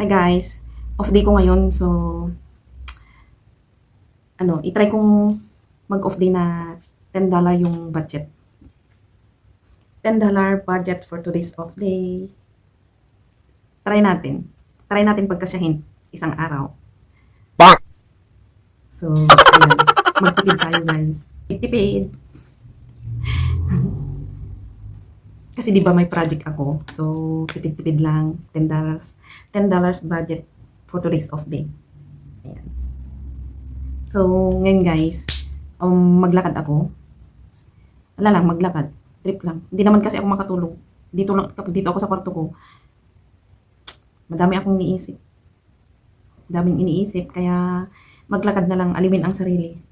Hi guys, off day ko ngayon so ano, i-try kong mag-off day na $10 yung budget. $10 budget for today's off day. Try natin. Try natin pagkasyahin isang araw. So, ayan. Magtipid tayo guys. Tipid. Kasi di ba may project ako. So, tipid-tipid lang. $10. $10 budget for today's off day. Ayan. So, ngayon guys, um, maglakad ako. Wala lang, maglakad. Trip lang. Hindi naman kasi ako makatulog. Dito, lang, dito ako sa kwarto ko, madami akong iniisip. Daming iniisip. Kaya, maglakad na lang, alimin ang sarili.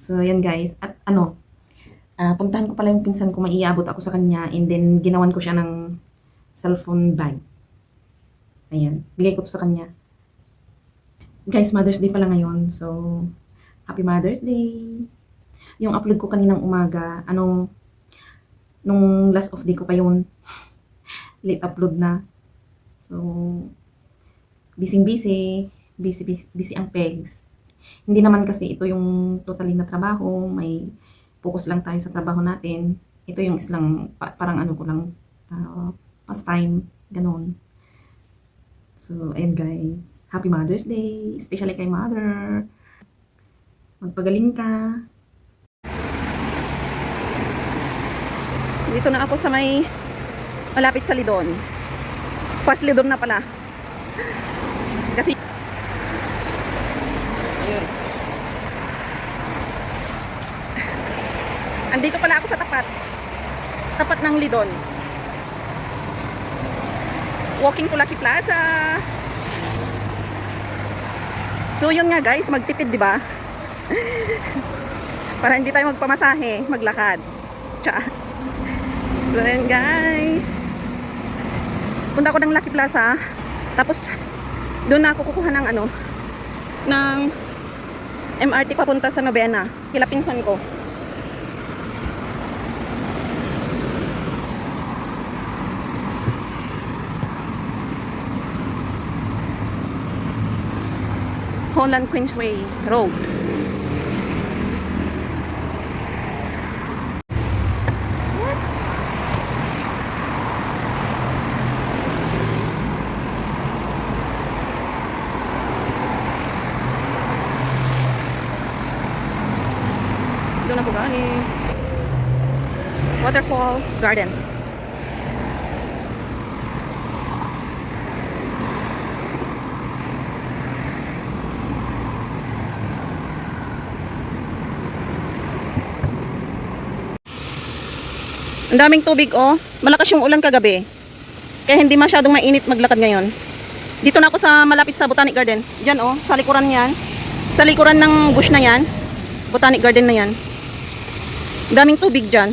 So, yan guys. At ano, ah puntahan ko pala yung pinsan ko, maiabot ako sa kanya, and then ginawan ko siya ng cellphone bag. Ayan, bigay ko to sa kanya. Guys, Mother's Day pala ngayon. So, Happy Mother's Day! Yung upload ko kaninang umaga, anong, nung last of day ko pa yun, late upload na. So, busy-busy, busy, busy, busy ang pegs. Hindi naman kasi ito yung totally na trabaho, may focus lang tayo sa trabaho natin. Ito yung islang, pa- parang ano ko lang, uh, pastime, ganon. So, ayun guys. Happy Mother's Day. Especially kay mother. Magpagaling ka. Dito na ako sa may malapit sa Lidon. Pas Lidon na pala. Kasi Ayun. Andito pala ako sa tapat. Tapat ng Lidon. Walking to Lucky Plaza. So yun nga guys, magtipid 'di ba? Para hindi tayo magpamasahe, maglakad. Tsa. So yun guys. Punta ako ng Lucky Plaza. Tapos doon na ako kukuha ng ano ng MRT papunta sa Novena. Kila pinsan ko. Holland Queensway Road. Doon ako galing. Waterfall Garden. Ang daming tubig oh. Malakas yung ulan kagabi. Kaya hindi masyadong mainit maglakad ngayon. Dito na ako sa malapit sa Botanic Garden. Diyan oh, sa likuran niyan. Sa likuran ng bush na yan. Botanic Garden na yan. Ang daming tubig dyan.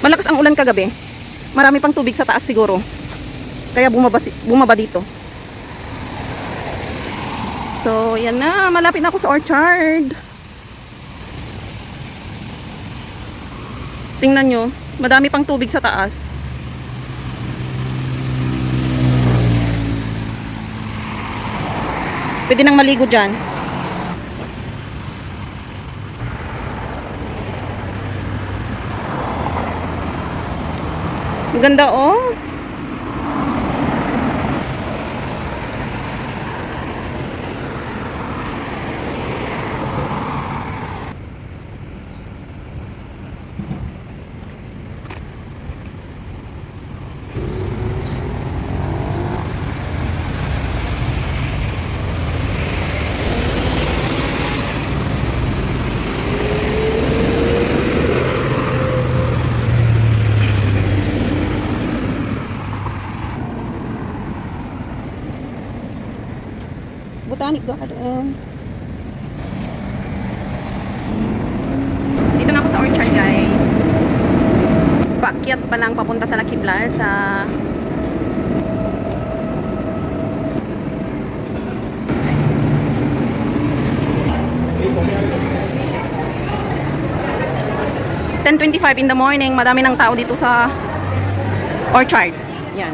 Malakas ang ulan kagabi. Marami pang tubig sa taas siguro. Kaya bumaba, bumaba dito. So, yan na. Malapit na ako sa orchard. Tingnan nyo. Madami pang tubig sa taas. Pwede nang maligo dyan. Ganda oh. Botanic Garden. Dito na ako sa orchard, guys. Paakyat pa lang papunta sa Lucky Plaza. Ten twenty-five in the morning, madami ng tao dito sa orchard. Yan.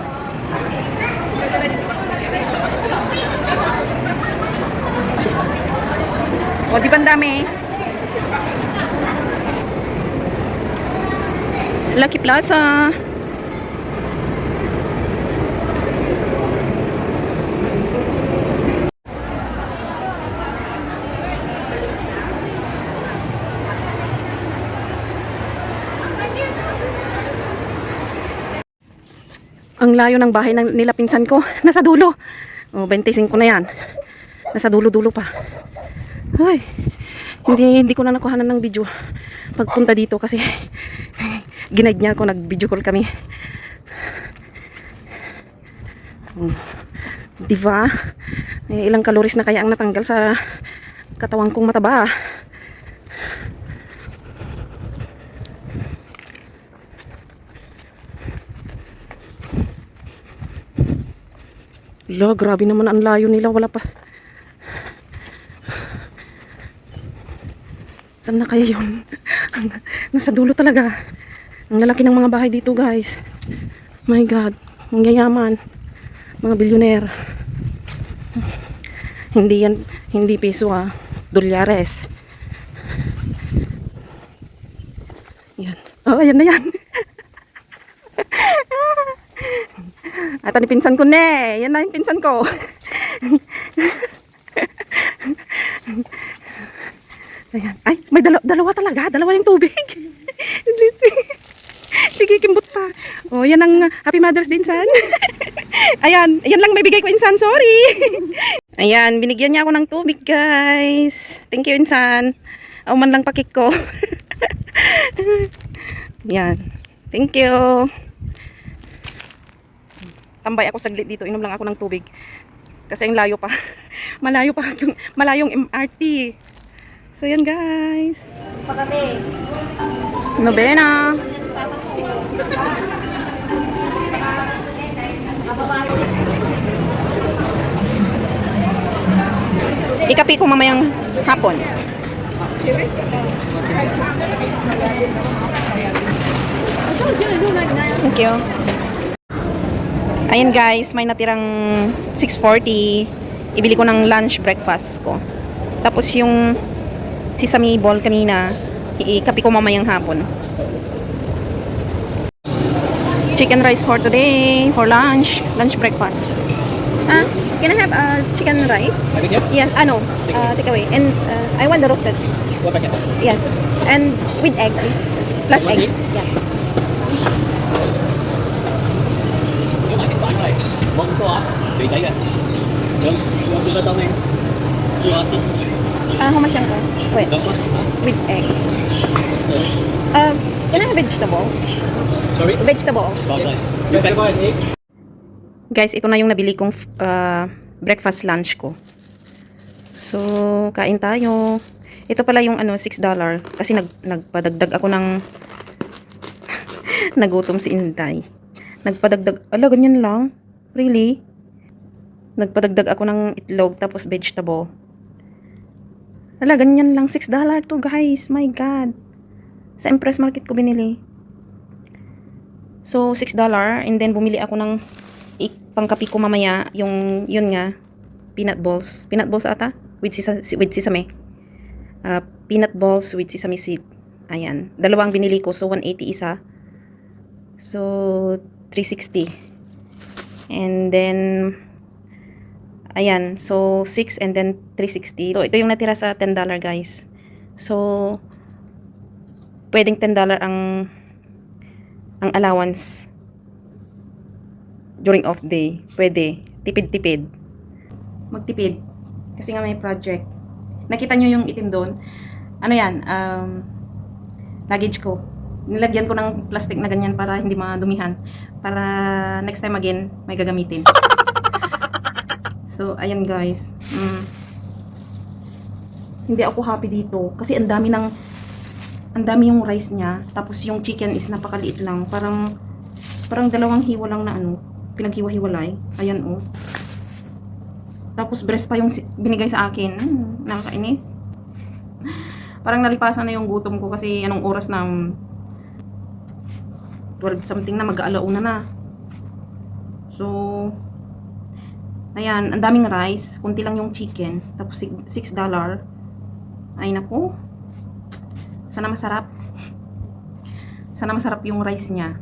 O, di ba dami? Lucky Plaza. Ang layo ng bahay ng nila pinsan ko. Nasa dulo. O, 25 na yan. Nasa dulo-dulo pa. Ay, hindi, hindi ko na nakuhanan ng video pagpunta dito kasi ginaid niya ako, nag-video call kami. Ba? Eh, ilang calories na kaya ang natanggal sa katawan kong mataba. Lo, grabe naman ang layo nila. Wala pa. Saan na kaya yun? Nasa dulo talaga. Ang lalaki ng mga bahay dito, guys. My God. Ang yayaman. Mga bilyoner. Hindi yan, hindi piso ah. Dolyares. Yan. Oh, ayan na yan. At ni pinsan ko ne. Yan na yung pinsan ko. Ayan. Ay, may dalawa, dalawa talaga. Dalawa yung tubig. Pa. Oh, yan ang Happy Mother's Day, Insan. Ayan, yan lang may bigay ko, Insan. Sorry. Ayan, binigyan niya ako ng tubig, guys. Thank you, Insan. O man lang pakik ko. Yan. Thank you. Tambay ako saglit dito. Inom lang ako ng tubig. Kasi ang layo pa. Malayo pa yung malayong MRT. So yan guys. Pagabi. Nobena. Ikapi ko mamayang hapon. Thank you. Ayan guys, may natirang 640. Ibili ko ng lunch breakfast ko. Tapos yung sesame ball kanina, ikapi ko mamayang hapon. Chicken rice for today, for lunch, lunch breakfast. Ah, can I have uh, chicken rice? Yes, ano, uh, take away. And uh, I want the roasted. Yes. And with egg, please. Plus egg. Yeah. Mong có tùy thấy kìa. Đúng, đúng, tôi tao này. Chưa thì Ah, how much yan ko? Wait, with egg. Uh, can I have vegetable? Sorry. Vegetable. Packet one egg. Guys, ito na yung nabili kong uh, breakfast lunch ko. So, kain tayo. Ito pala yung ano, $6 kasi nag nagpadagdag ako ng nagutom si Inday. Nagpadagdag, ala ganyan lang. Really? Nagpadagdag ako ng itlog tapos vegetable. Ala ganyan lang $6 to guys. My god. Sa Impress Market ko binili. So, $6 and then bumili ako ng pangkapi ko mamaya yung yun nga peanut balls. Peanut balls ata with sisa, with sesame. Uh, peanut balls with sesame seed. Ayan. Dalawang binili ko. So, 180 isa. So, 360. And then, ayan. So, 6 and then 360. So, ito yung natira sa $10 guys. So, pwedeng $10 ang ang allowance during off day. Pwede. Tipid-tipid. Magtipid. Kasi nga may project. Nakita nyo yung itim doon? Ano yan? Um, luggage ko. Nilagyan ko ng plastic na ganyan para hindi madumihan. Para next time again, may gagamitin. so, ayan guys. Mm. Hindi ako happy dito. Kasi ang dami ng ang dami yung rice niya. Tapos yung chicken is napakaliit lang. Parang parang dalawang hiwa lang na ano, pinaghiwa-hiwalay. Ayan oh. Tapos breast pa yung binigay sa akin. Hmm, nakakainis. Parang nalipasan na yung gutom ko kasi anong oras na um, 12 something na mag-aalauna na. So, Ayan, ang daming rice. Kunti lang yung chicken. Tapos sig- $6. dollar. Ay, naku. Sana masarap. Sana masarap yung rice niya.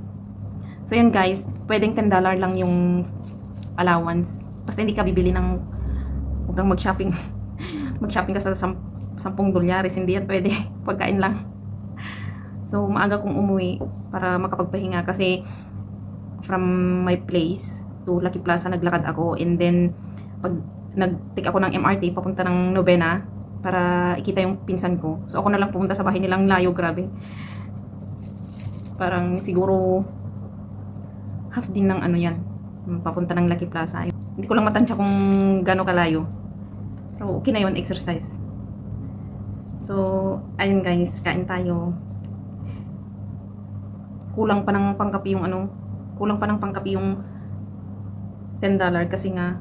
So, yan guys. Pwedeng $10 dollar lang yung allowance. Basta hindi ka bibili ng... Huwag kang mag-shopping. mag-shopping ka sa sam- 10 dolyares. Hindi yan pwede. Pagkain lang. So, maaga kong umuwi para makapagpahinga kasi from my place to Lucky Plaza naglakad ako and then pag nag-take ako ng MRT papunta ng Novena para ikita yung pinsan ko. So ako na lang pumunta sa bahay nilang layo, grabe. Parang siguro half din ng ano yan, papunta ng Lucky Plaza. Hindi ko lang matansya kung gaano kalayo. Pero okay na yun, exercise. So, ayun guys, kain tayo. Kulang pa ng pangkapi yung ano, kulang pa ng pangkapi yung 10 dollar kasi nga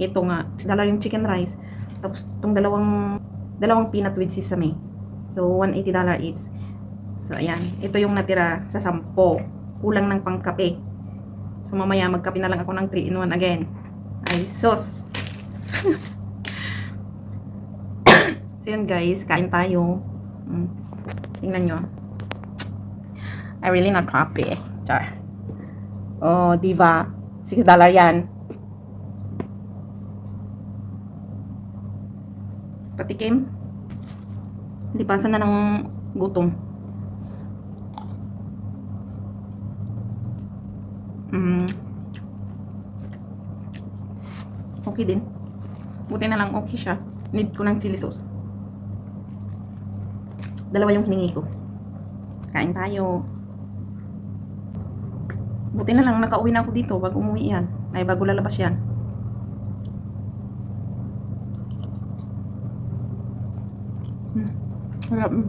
ito nga, 6 dollar yung chicken rice. Tapos itong dalawang dalawang peanut with sesame. So 180 dollar each. So ayan, ito yung natira sa 10. Kulang ng pangkape. So mamaya magkape na lang ako ng 3 in 1 again. Ay sos. so yun guys, kain tayo. Mm. Tingnan nyo. I really not happy. Char. Oh, diva. 6 dollar yan. Patikim. Lipasan na ng gutom. Mm. Okay din. Buti na lang okay siya. Need ko ng chili sauce. Dalawa yung hiningi ko. Kain tayo. Buti na lang nakauwi na ako dito bago umuwi yan. Ay bago lalabas yan. Hmm. Sarap. mm.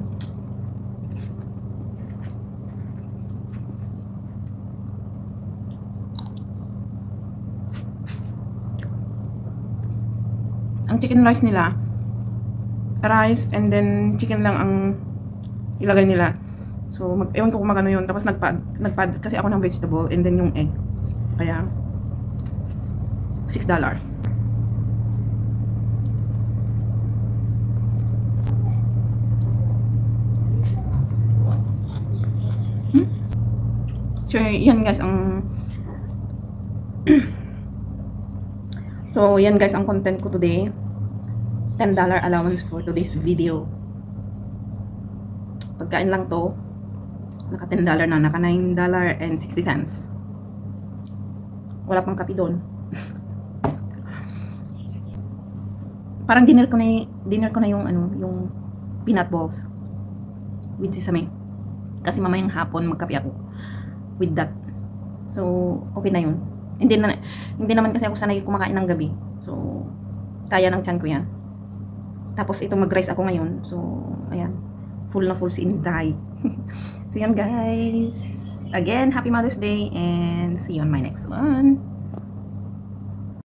Ang chicken rice nila, rice and then chicken lang ang ilagay nila. So, mag, ewan ko kung magano yun. Tapos nagpad, nagpad kasi ako ng vegetable and then yung egg. Kaya, $6 dollar. Hmm? So, yan guys ang So, yan guys ang content ko today. $10 allowance for today's video. Pagkain lang to, naka $10 na, naka $9 and 60 cents. Wala pang kape doon. Parang dinner ko na dinner ko na yung ano, yung peanut balls with sesame. Kasi mamayang hapon magkape ako with that. So, okay na yun. Hindi na hindi naman kasi ako sanay kumakain ng gabi. So, kaya ng tiyan ko yan. Tapos ito mag-rice ako ngayon. So, ayan. Full na full si Inday. so, yan guys. Again, happy Mother's Day and see you on my next one.